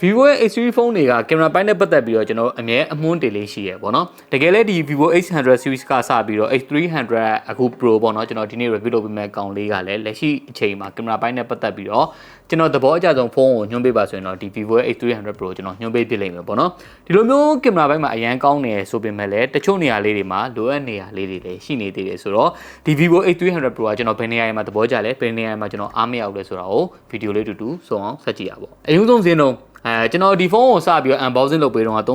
Vivo ရဲ့ H3 ဖုန်းတွေကကင်မရာပိုင်းနဲ့ပတ်သက်ပြီးတော့ကျွန်တော်အမြဲအမွှန်းတင်လေးရှိရပေါ့နော်တကယ်လဲဒီ Vivo X100 series ကစပြီးတော့ X300 အခု Pro ပေါ့နော်ကျွန်တော်ဒီနေ့ review လုပ်ပေးမယ့်ကောင်လေးကလည်းလက်ရှိအချိန်မှာကင်မရာပိုင်းနဲ့ပတ်သက်ပြီးတော့ကျွန်တော်သဘောအကျဆုံးဖုန်းကိုညွှန်းပေးပါဆိုရင်တော့ဒီ Vivo X300 Pro ကျွန်တော်ညွှန်းပေးပြလိမ့်မယ်ပေါ့နော်ဒီလိုမျိုးကင်မရာပိုင်းမှာအရန်ကောင်းနေဆိုပေမဲ့လည်းတချို့နေရာလေးတွေမှာလိုအပ်နေရာလေးတွေလည်းရှိနေသေးတယ်ဆိုတော့ဒီ Vivo X300 Pro ကကျွန်တော်ဘယ်နေရာမှာသဘောကျလဲဘယ်နေရာမှာကျွန်တော်အားမရဘူးလဲဆိုတာကိုဗီဒီယိုလေးတူတူစုံအောင်ဆက်ကြည့်ရပါပေါ့အရင်ဆုံးစင်းတော့ အဲကျွန်တော်ဒီဖုန်းကိုစပြီးတော့ unboxing လုပ်ပေးတော့38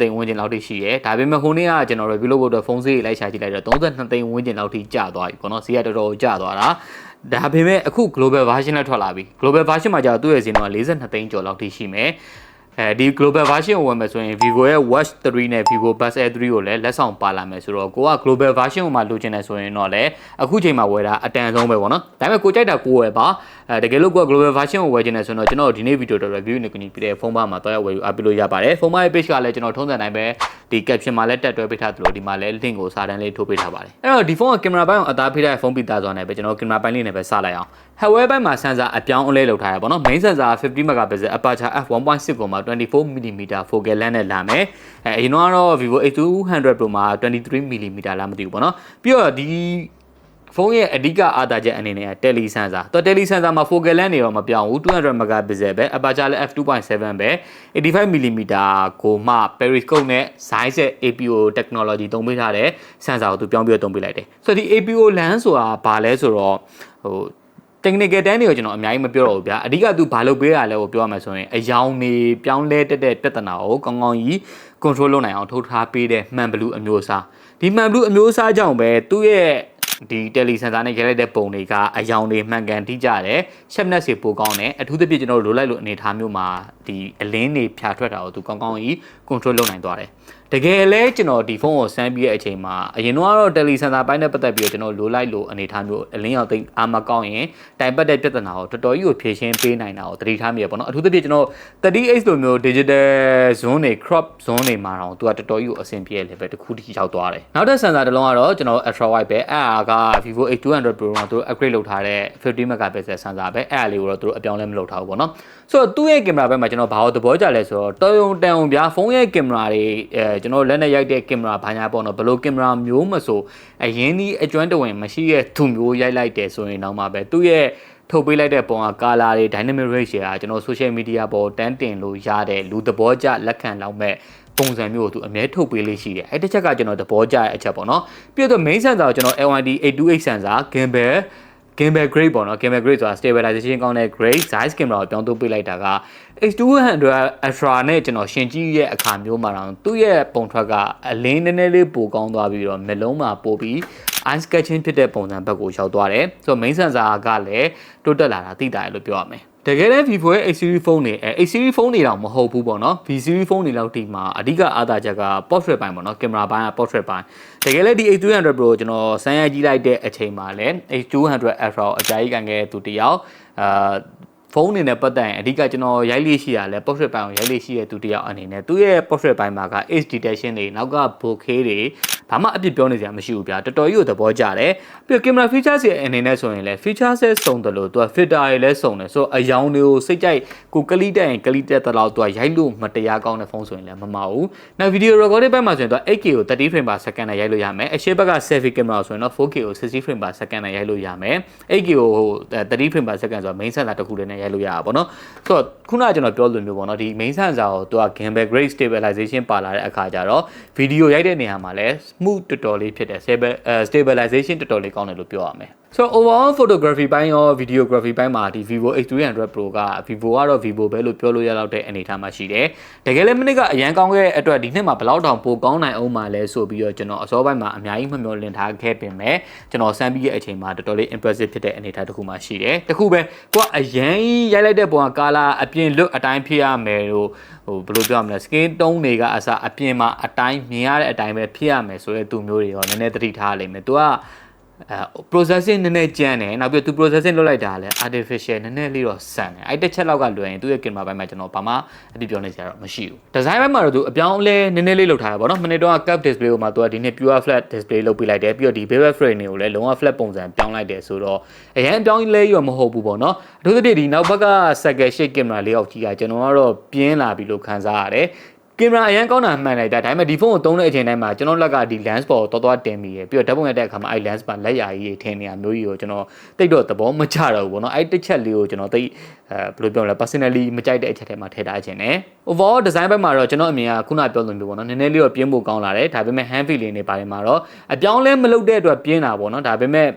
သိန်းဝန်းကျင်လောက်ထိရှိရဲဒါပေမဲ့ဟိုနေ့ကကျွန်တော် review လုပ်ဖို့အတွက်ဖုန်းဈေးလိုက်ရှာကြည့်လိုက်တော့32သိန်းဝန်းကျင်လောက်ထိကျသွားပြီပေါ့နော်ဈေးကတော်တော်ကျသွားတာဒါပေမဲ့အခု global version နဲ့ထွက်လာပြီ global version မှာကျတော့သူ့ရဲ့ဈေးတော့42သိန်းကျော်လောက်ထိရှိမယ် အဲဒီ global version ကိုဝယ်မယ်ဆိုရင် Vivo ရဲ့ Watch 3နဲ့ Vivo Buds Air 3ကိုလည်းလက်ဆောင်ပါလာမယ်ဆိုတော့ကိုက global version ကိုမှလိုချင်တယ်ဆိုရင်တော့လည်းအခုချိန်မှာဝယ်တာအတန်ဆုံးပဲပေါ့နော်ဒါပေမဲ့ကိုကြိုက်တာကိုဝယ်ပါအဲတကယ်လို့ကိုက global version ကိုဝယ်ချင်တယ်ဆိုတော့ကျွန်တော်ဒီနေ့ဗီဒီယိုတော့ review နဲ့ကနေပြတဲ့ဖုန်းပါမှာတော့ဝယ်ယူအပ်ပြလို့ရပါတယ်ဖုန်းပါရဲ့ page ကလည်းကျွန်တော်ထုံးစံတိုင်းပဲဒီ caption မှာလည်းတက်တွဲပေးထားသလိုဒီမှာလည်း link ကိုစာတန်းလေးထိုးပေးထားပါတယ်အဲ့တော့ဒီဖုန်းကကင်မရာပိုင်းကိုအသားဖိတဲ့ဖုန်းပိသားစွာနဲ့ပဲကျွန်တော်ကင်မရာပိုင်းလေးနဲ့ပဲစလိုက်အောင် hardware ဘက်မှာ sensor အပြောင်းအလဲလုပ်ထားရပါတော့ main sensor 50 megapixel aperture f1.6 ကိုမှာ 24mm focal length နဲ့လာမယ်အဲအရင်တော့ Vivo A200 Pro မှာ 23mm လာမသိဘူးပေါ့နော်ပြီးတော့ဒီဖုန်းရဲ့အဓိကအားသာချက်အနေနဲ့တယ်လီဆန်ဆာတော့တယ်လီဆန်ဆာမှာ focal length တွေတော့မပြောင်းဘူး200 megapixel ပဲ aperture လည်း f2.7 ပဲ 85mm ကိုမှ periscope နဲ့ Zeiss APO technology သုံးပေးထားတဲ့ဆန်ဆာကိုသူပြောင်းပြီးတော့သုံးပေးလိုက်တယ်ဆိုတော့ဒီ APO lens ဆိုတာဘာလဲဆိုတော့ဟို technical တန်းတွေကိုကျွန်တော်အများကြီးမပြောတော့ဘူးဗျာအဓိကသူဘာလုပ်ပေးရလဲကိုပြောရမယ်ဆိုရင်အယောင်နေပြောင်းလဲတက်တဲ့ပြဿနာကိုကောင်းကောင်းကြီး control လုပ်နိုင်အောင်ထုတ်ထားပေးတဲ့မှန်ဘလူးအမျိုးအစားဒီမှန်ဘလူးအမျိုးအစားကြောင့်ပဲသူ့ရဲ့ဒီတယ်လီစင်ဆာနဲ့ရိုက်လိုက်တဲ့ပုံတွေကအယောင်တွေမှန်ကန်တိကျတယ်ရှက်နက်စီပိုကောင်းတယ်အထူးသဖြင့်ကျွန်တော်တို့လိုလိုက်လို့အနေထားမျိုးမှာဒီအလင်းတွေဖြာထွက်တာကိုသူကောင်းကောင်းကြီး control လုပ်နိုင်သွားတယ် တကယ်လဲကျွန်တော်ဒီဖုန်းကိုစမ်းပြီးတဲ့အချိန်မှာအရင်တော့တယ်လီစင်ဆာပိုင်းနဲ့ပတ်သက်ပြီးတော့ကျွန်တော်လိုလိုက်လို့အနေထားမျိုးအလင်းရောက်သိအားမကောင်းရင်တိုင်ပတ်တဲ့ပြဿနာကိုတော်တော်ကြီးကိုဖြေရှင်းပေးနိုင်တာကိုသတိထားမိရပေါ့နော်အထူးသဖြင့်ကျွန်တော်38လိုမျိုး digital zone တွေ crop zone တွေမှာတော့သူကတော်တော်ကြီးကိုအဆင်ပြေ level တစ်ခုထိရောက်သွားတယ်နောက်တဲ့စင်ဆာတစ်လုံးကတော့ကျွန်တော် ultra wide ပဲအဲ့အားက Vivo A200 Pro မှာသူတို့ upgrade လုပ်ထားတဲ့ 50 megapixel စင်ဆာပဲအဲ့အားလေးကိုတော့သူတို့အပြောင်းလဲမလုပ်ထားဘူးပေါ့နော်ဆိုတော့သူ့ရဲ့ကင်မရာဘက်မှာကျွန်တော်ဘာလို့သဘောကျလဲဆိုတော့တော်ရုံတန်ုံပြဖုန်းရဲ့ကင်မရာတွေအဲကျွန်တော်လက်နဲ့ရိုက်တဲ့ကင်မရာဘာညာပေါ့နော်ဘယ်လိုကင်မရာမျိုးမဆိုအရင်ဒီအကျွမ်းတဝင်မရှိတဲ့သူမျိုးရိုက်လိုက်တယ်ဆိုရင်တော့မှပဲသူ့ရဲ့ထုတ်ပေးလိုက်တဲ့ပုံကကာလာတွေ dynamic range တွေကကျွန်တော် social media ပေါ်တန်းတင်လို့ရတဲ့လူသဘောကျလက်ခံလောက်မဲ့ပုံစံမျိုးကိုသူအမြဲထုတ်ပေးလေးရှိတယ်အဲ့တစ်ချက်ကကျွန်တော်သဘောကျတဲ့အချက်ပေါ့နော်ပြီးတော့ main sensor ကိုကျွန်တော် LYD 828 sensor gimbal gimbal grade ပေါ့နော် gimbal grade ဆိုတာ stabilization ကောင်းတဲ့ grade size camera ကိုပြောင်းသုံးပေးလိုက်တာက H200 Ultra နဲ့ကျွန်တော်ရှင်ကြည့်ရဲ့အခါမျိုးမှာတော့သူ့ရဲ့ပုံထွက်ကအလင်းနည်းနည်းလေးပိုကောင်းသွားပြီးတော့မျက်လုံးမှာပိုပြီး eye sketching ဖြစ်တဲ့ပုံစံဘက်ကိုရောက်သွားတယ်ဆိုတော့ main sensor ကလည်းတိုးတက်လာတာသိတာရလို့ပြောရမယ်တကယ်လည်း Vivo ရဲ့ H series ဖုန်းတွေအဲ H series ဖုန်းတွေတော့မဟုတ်ဘူးပေါ့နော် V series ဖုန်းတွေလောက်ဒီမှာအဓိကအားသာချက်က portrait ပိုင်းပေါ့နော်ကင်မရာပိုင်းက portrait ပိုင်းတကယ်လည်းဒီ H200 Pro ကျွန်တော်စမ်းရိုက်ကြည့်လိုက်တဲ့အချိန်မှာလည်း H200 Ultra ကိုအကြိုက်ကန်ခဲ့တဲ့သူတယောက်အာ ဖုန်းအနေနဲ့ပတ်သက်ရင်အဓိကကျွန်တော်ရိုက်လေးရှိရလဲ portrait ပိုင်းကိုရိုက်လေးရှိတဲ့သူတယောက်အနေနဲ့သူ့ရဲ့ portrait ပိုင်းမှာက age detection တွေနောက်က bokeh တွေဘာမှအပြစ်ပြောနေစရာမရှိဘူးဗျာတော်တော်ကြီးကိုသဘောကျတယ်ပြီးတော့ camera features ရဲ့အနေနဲ့ဆိုရင်လည်း features ဆက်စုံတယ်လို့သူက filter တွေလည်းစုံတယ်ဆိုတော့အယောင်တွေကိုစိတ်ကြိုက်ကိုကလီတက်ရင်ကလီတက်တဲ့လောက်သူကရိုက်လို့မတရားကောင်းတဲ့ဖုန်းဆိုရင်လည်းမမဟုတ်နောက် video recording ဘက်မှာဆိုရင်သူက 8K ကို30 frame per second နဲ့ရိုက်လို့ရမယ်အရှေ့ဘက်က selfie camera ဆိုရင်တော့ 4K ကို60 frame per second နဲ့ရိုက်လို့ရမယ် 8K ကို30 frame per second ဆိုတော့ main sensor တစ်ခုတည်းနဲ့ရိုက်လို့ရတာပေါ့နော်ဆိုတော့ခုနကကျွန်တော်ပြောလိုမျိုးပေါ့နော်ဒီ main sensor ကိုသူက gimbal grade stabilization ပါလာတဲ့အခါကျတော့ video ရိုက်တဲ့နေရာမှာလည်း smooth တော်တော်လေးဖြစ်တယ် stabilization တော်တော်လေးကောင်းတယ်လို့ပြောရမယ်ဆိုတော့ overall photography ဘိုင်းရော videography ဘိုင်းမှာဒီ Vivo X300 Pro က Vivo ကတော့ Vivo ပဲလို့ပြောလို့ရတော့တဲ့အနေအထားမှာရှိတယ်တကယ်လည်းမနစ်ကအရန်ကောင်းခဲ့တဲ့အတွက်ဒီနှစ်မှာဘလောက်တောင်ပိုကောင်းနိုင်အောင်မှာလဲဆိုပြီးတော့ကျွန်တော်အစောပိုင်းမှာအများကြီးမမျှော်လင့်ထားခဲ့ပင်မဲ့ကျွန်တော်စမ်းပြီးရဲ့အချိန်မှာတော်တော်လေး impressive ဖြစ်တဲ့အနေအထားတစ်ခုမှရှိတယ်တခုပဲကိုကအရန်ရိုက်လိုက်တဲ့ပုံကကာလာအပြင်လွတ်အတိုင်းဖြစ်ရမယ်လို့ဟိုဘယ်လိုပြောရမလဲ skin tone တွေကအစအပြင်မှာအတိုင်းမြင်ရတဲ့အတိုင်းပဲဖြစ်ရမယ်ဆိုတဲ့သူမျိုးတွေရောနည်းနည်းသတိထားလိမ့်မယ်။ तू က အဲ processing နည်းနည်းကျန်းတယ်နောက်ပြီးသူ processing လုပ်လိုက်တာလည်း artificial နည်းနည်းလေးတော့ဆန်တယ်အဲ့တစ်ချက်လောက်ကလွယ်ရင်သူ့ရဲ့ camera ဘက်မှာကျွန်တော်ဘာမှအပြစ်ပြောနေစရာတော့မရှိဘူး design ဘက်မှာတော့သူအပြောင်းအလဲနည်းနည်းလေးလုပ်ထားတယ်ပေါ့နော်မနေ့တော့ curve display ကိုမှသူကဒီနေ့ pure flat display လုပ်ပေးလိုက်တယ်ပြီးတော့ဒီ bevel frame တွေကိုလည်းလုံးဝ flat ပုံစံပြောင်းလိုက်တယ်ဆိုတော့အရင်အပြောင်းလဲရောမဟုတ်ဘူးပေါ့နော်အထူးသဖြင့်ဒီနောက်ဘက်က circle shape camera လေးအောက်ကြီးကကျွန်တော်ကတော့ပြင်းလာပြီလို့ခံစားရတယ် ကင်မရာအရင်ကောင်းတာမှန်လိုက်တာဒါပေမဲ့ဒီဖုန်းကိုသုံးတဲ့အချိန်တိုင်းမှာကျွန်တော်လက်ကဒီ lens ပေါ်တော်တော်တင်မိရပြီးတော့ဓာတ်ပုံရိုက်တဲ့အခါမှာအဲ့ lens ပါလက်ရာကြီးထင်နေရမျိုးကြီးကိုကျွန်တော်တိတ်တော့သဘောမချတော့ဘူးပေါ့နော်အဲ့တစ်ချက်လေးကိုကျွန်တော်တိတ်အဲဘယ်လိုပြောမလဲ personally မကြိုက်တဲ့အချက်ထဲမှာထည့်ထားခြင်းနဲ့ overall design ဘက်မှာတော့ကျွန်တော်အမြင်ကခုနပြောလိုမျိုးပေါ့နော်နည်းနည်းလေးတော့ပြင်းဖို့ကောင်းလာတယ်ဒါပေမဲ့ hand feeling တွေပါတယ်မှာတော့အပြောင်းလဲမလုပ်တဲ့အတွက်ပြင်းတာပေါ့နော်ဒါပေမဲ့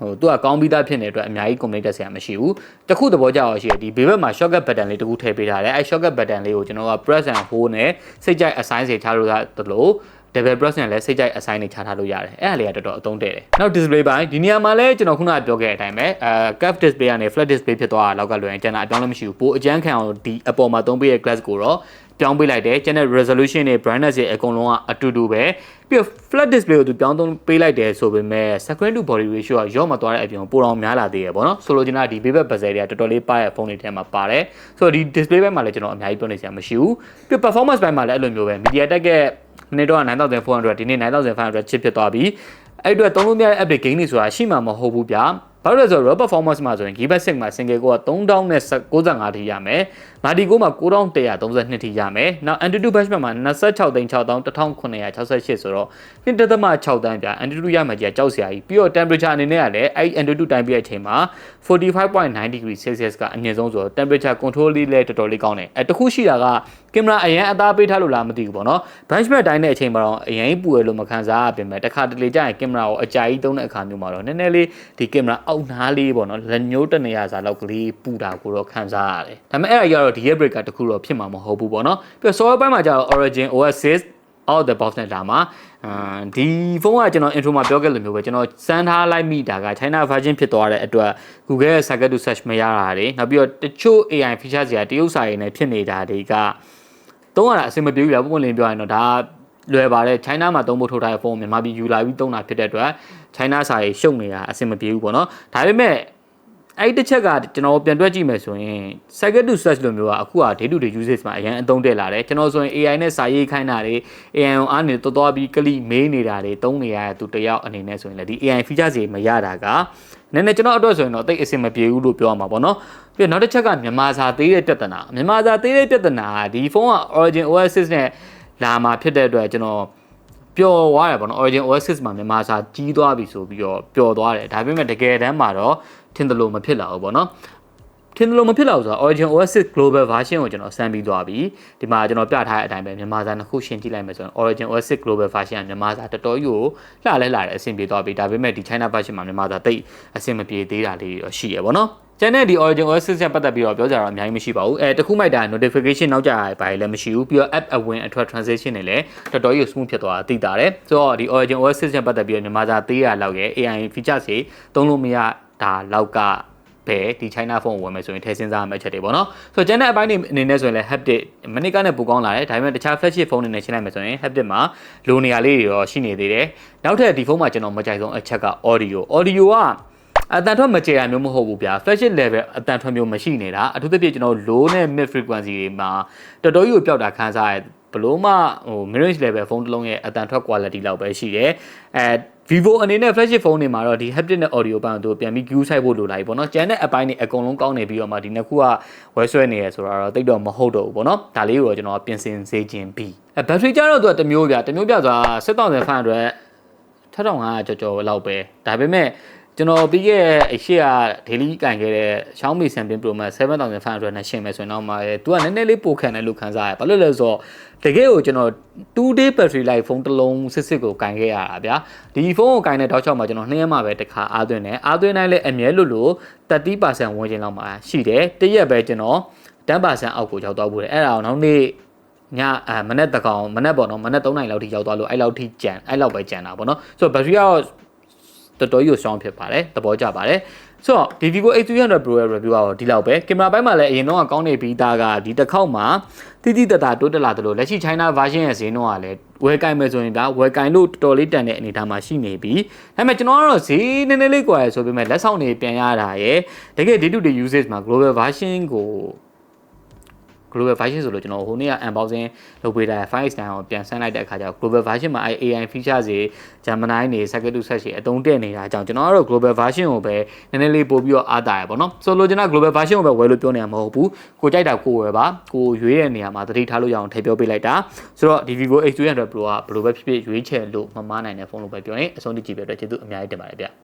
ဟိုသူကကောင်းပြီးသားဖြစ်နေတဲ့အတွက်အများကြီး complaint တက်စရာမရှိဘူးတခုသဘောကျအောင်ရှိရဒီဘေးဘက်မှာ shortcut button လေးတခုထည့်ပေးထားတယ်အဲ shortcut button လေးကိုကျွန်တော်က press and hold နဲ့စိတ်ကြိုက် assign စေထားလို့ရတယ်လို့ double press နဲ့လည်းစိတ်ကြိုက် assign နေချထားလို့ရတယ်အဲ့ဒါလေးကတော်တော်အသုံးတည့်တယ်နောက် display ပိုင်းဒီနေရာမှာလည်းကျွန်တော်ခုနကပြောခဲ့တဲ့အတိုင်းပဲအဲ curve display ကနေ flat display ဖြစ်သွားတာလောက်ကလွယ်ရင်ကျန်တာအပြောင်းလည်းမရှိဘူးပိုအကျန်းခံအောင်ဒီအပေါ်မှာသုံးပေးတဲ့ glass ကိုတော့ပြောင်းပေးလိုက်တယ်ကျန်တဲ့ resolution တွေ brightness တွေအကုန်လုံးကအတူတူပဲပြီးတော့ flat display ကိုသူပြောင်းသုံးပေးလိုက်တယ်ဆိုပေမဲ့ screen to body ratio ကရော့မသွားတဲ့အပြင်ပိုတော့များလာသေးရပေါ့နော်ဆိုလိုချင်တာဒီ baby bezel တွေကတော်တော်လေးပါတဲ့ဖုန်းတွေထဲမှာပါတယ်ဆိုတော့ဒီ display ဘက်မှာလည်းကျွန်တော်အများကြီးပြောနေစရာမရှိဘူးပြီး performance ဘက်မှာလည်းအဲ့လိုမျိုးပဲ MediaTek ရဲ့နေ့တော့9400ဒီနေ့9500ချစ်ဖြစ်သွားပြီအဲ့အတွက်သုံးလို့မရတဲ့ app တွေ gain တွေဆိုတာရှိမှာမဟုတ်ဘူးဗျာဘာလို့လဲဆိုတော့ raw performance မှာဆိုရင် Gearbest 6မှာ single core က3095ထိရမယ်။ Multi core မှာ9132ထိရမယ်။နောက် Antutu benchmark မှာ26သိန်း6968ဆိုတော့1.6တန်းဗျာ Antutu ရမှာကြီးကြောက်စရာကြီးပြီးတော့ temperature အနေနဲ့ကလည်းအဲ့ Antutu တိုင်းပြတဲ့အချိန်မှာ45.9 degree Celsius ကအမြင့်ဆုံးဆိုတော့ temperature control လေးလည်းတော်တော်လေးကောင်းတယ်။အဲတခုရှိတာကကင်မရာအရင်အသားပေးထားလို့လားမသိဘူးပေါ့နော် benchmark တိုင်းတဲ့အချိန်မှာတော့အရင်ပူရလို့မခံစားရပြင်မဲ့တခါတလေကြာရင်ကင်မရာကိုအကြာကြီးသုံးတဲ့အခါမျိုးမှာတော့နည်းနည်းလေးဒီကင်မရာအောက်နားလေးပေါ့နော်လက်ညှိုးတနေရစာလောက်ကလေးပူတာကိုတော့ခံစားရတယ်ဒါပေမဲ့အဲ့ဒါကြီးကတော့ဒီ year breaker တခုတော့ဖြစ်မှာမဟုတ်ဘူးပေါ့နော်ပြီးတော့ software ပိုင်းမှာကျတော့ Origin OS 6 out the box နဲ့ဒါမှာအဲဒီဖုန်းကကျွန်တော် intro မှာပြောခဲ့လို့မျိုးပဲကျွန်တော်စမ်းထားလိုက်မိတာက China version ဖြစ်သွားတဲ့အတွက် Google ရဲ့ circuit to search မရတာတွေနောက်ပြီးတော့တချို့ AI feature တွေကတရုတ်စာရင်းနဲ့ဖြစ်နေတာတွေကသုံးရတာအဆင်မပြေဘူးပြပုံလင်းပြောရင်တော့ဒါလွယ်ပါတယ် China မှာသုံးဖို့ထုတ်ထားတဲ့ဖုန်းမြန်မာပြည်ယူလာပြီးသုံးတာဖြစ်တဲ့အတွက် China စာရေးရှုပ်နေတာအဆင်မပြေဘူးပေါ့နော်ဒါပေမဲ့ အဲ့တစ်ချက်ကကျွန်တော်ပြန်တွက်ကြည့်မယ်ဆိုရင် cycle to search လိုမျိုးကအခုက day to day usage မှာအရင်အသုံးတက်လာတယ်ကျွန်တော်ဆိုရင် AI နဲ့စာရေးခိုင်းတာတွေ AI ကိုအားနေတော်တော်ပြီးကလိမေးနေတာတွေသုံးနေရတဲ့သူတယောက်အနေနဲ့ဆိုရင်လည်းဒီ AI feature တွေမရတာကနည်းနည်းကျွန်တော်အတွက်ဆိုရင်တော့တိတ်အဆင်မပြေဘူးလို့ပြောရမှာပေါ့နော်ပြီးတော့နောက်တစ်ချက်ကမြန်မာစာသေးတဲ့ပြဿနာမြန်မာစာသေးတဲ့ပြဿနာကဒီဖုန်းက Origin OS 6နဲ့လာမှာဖြစ်တဲ့အတွက်ကျွန်တော် ပျော်သွားတယ်ပေါ့နော် Origin OS 6မှာမြန်မာစာကြီးသွားပြီဆိုပြီးတော့ပျော်သွားတယ်ဒါပေမဲ့တကယ်တမ်းမှာတော့ထင်တယ်လို့မဖြစ်လာဘူးပေါ့နော်ထင်တယ်လို့မဖြစ်လာဘူးဆိုတော့ Origin OS 6 Global Version ကိုကျွန်တော်စမ်းပြီးသွားပြီဒီမှာကျွန်တော်ပြထားတဲ့အတိုင်းပဲမြန်မာစာနှစ်ခုရှင်းကြည့်လိုက်မယ်ဆိုရင် Origin OS 6 Global Version ကမြန်မာစာတော်တော်ကြီးကိုလှလဲလှတယ်အဆင်ပြေသွားပြီဒါပေမဲ့ဒီ China version မှာမြန်မာစာတိတ်အဆင်မပြေသေးတာလေးတော့ရှိရပေါ့နော် ကျန်တဲ့ဒီ Origin OS 6ပတ်သက်ပြီးတော့ပြောကြတာအများကြီးမရှိပါဘူးအဲတခုမိုက်တာ notification နောက်ကြရပါလည်းမရှိဘူးပြီးတော့ app အဝင်အထွက် transition တွေလည်းတော်တော်ကြီး smooth ဖြစ်သွားတာသိတာတယ်ဆိုတော့ဒီ Origin OS 6ပတ်သက်ပြီးတော့မြန်မာစာသေးရလောက်ရဲ့ AI features တွေသုံးလို့မရတာလောက်ကပဲဒီ China phone ဝင်မယ်ဆိုရင်ထည့်စဉ်းစားရမယ့်အချက်တွေပေါ့နော်ဆိုတော့ကျန်တဲ့အပိုင်းတွေအနေနဲ့ဆိုရင်လည်း haptic မနစ်ကနဲ့ပိုကောင်းလာတယ်ဒါပေမဲ့တခြား flagship phone တွေနဲ့ရှင်းလိုက်မယ်ဆိုရင် haptic မှာလိုနေရာလေးတွေရောရှိနေသေးတယ်နောက်ထပ်ဒီဖုန်းမှာကျွန်တော်မကြိုက်ဆုံးအချက်က audio audio က အတန်ထွက်မကြေတာမျိုးမဟုတ်ဘူးဗျာ flagship level အတန်ထွက်မျိုးမရှိနေတာအထူးသဖြင့်ကျွန်တော် low နဲ့ mid frequency တွေမှာတော်တော်ကြီးကိုပျောက်တာခံစားရဘလို့မှဟို mid level ဖုန်းတစ်လုံးရဲ့အတန်ထွက် quality လောက်ပဲရှိတယ်အဲ Vivo အနေနဲ့ flagship phone တွေမှာတော့ဒီ haptic နဲ့ audio ပိုင်းကိုပြန်ပြီး view ဆိုင်ဖို့လိုလာပြီပေါ့နော်။ကျန်တဲ့အပိုင်းတွေအကုန်လုံးကောင်းနေပြီးတော့မှဒီနှစ်ခုကဝဲဆွဲနေရဆိုတော့တိတ်တော့မဟုတ်တော့ဘူးပေါ့နော်။ဒါလေးကိုကျွန်တော်ပြင်ဆင်စေခြင်းပြီး။အဲ battery ကျတော့သူကတစ်မျိုးပြတစ်မျိုးပြဆိုတာ6500 6500ကျော်ကျော်လောက်ပဲ။ဒါပေမဲ့ ကျွန်တော်ပြီးခဲ့အရှိက daily ကင်ခဲ့တဲ့ Xiaomi Samsung Pro Max 7500နဲ့ရှင်းမယ်ဆိုရင်တော့မှသူကနည်းနည်းလေးပိုခံတယ်လို့ခံစားရတယ်။ဘာလို့လဲဆိုတော့တကယ်ကိုကျွန်တော်2 day battery life ဖုန်းတစ်လုံးစစ်စစ်ကိုကင်ခဲ့ရတာဗျာဒီဖုန်းကိုကင်တဲ့တောက်ချောက်မှာကျွန်တော်နှစ်ရက်မှပဲတစ်ခါအားသွင်းတယ်အားသွင်းတိုင်းလည်းအမြဲလို့လို့30%ဝင်ခြင်းလောက်မှာရှိတယ်တရက်ပဲကျွန်တော်10%အောက်ကိုရောက်သွားဖို့တယ်အဲ့ဒါအောင်နောက်နေ့ညအမနေ့တကောင်မနေ့ပေါ့နော်မနေ့3နိုင်လောက်ထိရောက်သွားလို့အဲ့လောက်ထိကြံအဲ့လောက်ပဲကြံတာပေါ့နော်ဆိုတော့ battery ကတော် တော်ကြီးကို strong ဖြစ်ပါတယ်သဘောကျပါတယ်ဆိုတော့ဒီ Vivo X300 Pro ရဲ့ review ကတော့ဒီလောက်ပဲကင်မရာဘက်မှာလည်းအရင်တော့ကောင်းနေပြီးသားကဒီတစ်ခေါက်မှာတိတိတတ်တာတိုးတက်လာတယ်လို့လက်ရှိ China version ရဲ့ဈေးနှုန်းကလည်းဝယ်ကင်မယ်ဆိုရင်ဒါဝယ်ကင်လို့တော်တော်လေးတန်တဲ့အနေအထားမှာရှိနေပြီဒါပေမဲ့ကျွန်တော်ကတော့ဈေးနည်းနည်းလေးကွာရယ်ဆိုပေမဲ့လက်ဆောင်တွေပြန်ရတာရယ်တကယ် day to day usage မှာ global version ကို global version ဆိုလို့ကျွန်တော်ဟိုနေ့က unboxing လုပ်ပေးတာ5 stand ကိုပြန်ဆန်းလိုက်တဲ့အခါကျတော့ global version မှာ AI feature တွေ Gemini တွေ Circuit to Set တွေအသုံးတည့်နေတာအကြောင်းကျွန်တော်ကတော့ global version ကိုပဲနည်းနည်းလေးပို့ပြီးတော့အားတာရပါတော့ဆိုလိုချင်တာ global version ကိုပဲဝယ်လို့ပြောနေတာမဟုတ်ဘူးကိုကြိုက်တာကိုဝယ်ပါကိုရွေးတဲ့နေရာမှာသတိထားလို့ရအောင်ထည့်ပြောပေးလိုက်တာဆိုတော့ဒီ Vivo X300 Pro ကဘယ်လိုပဲဖြစ်ဖြစ်ရွေးချယ်လို့မမနိုင်တဲ့ဖုန်းလို့ပဲပြောရင်အဆုံးထိကြည့်ပြတဲ့ကျေးဇူးအများကြီးတင်ပါတယ်ဗျ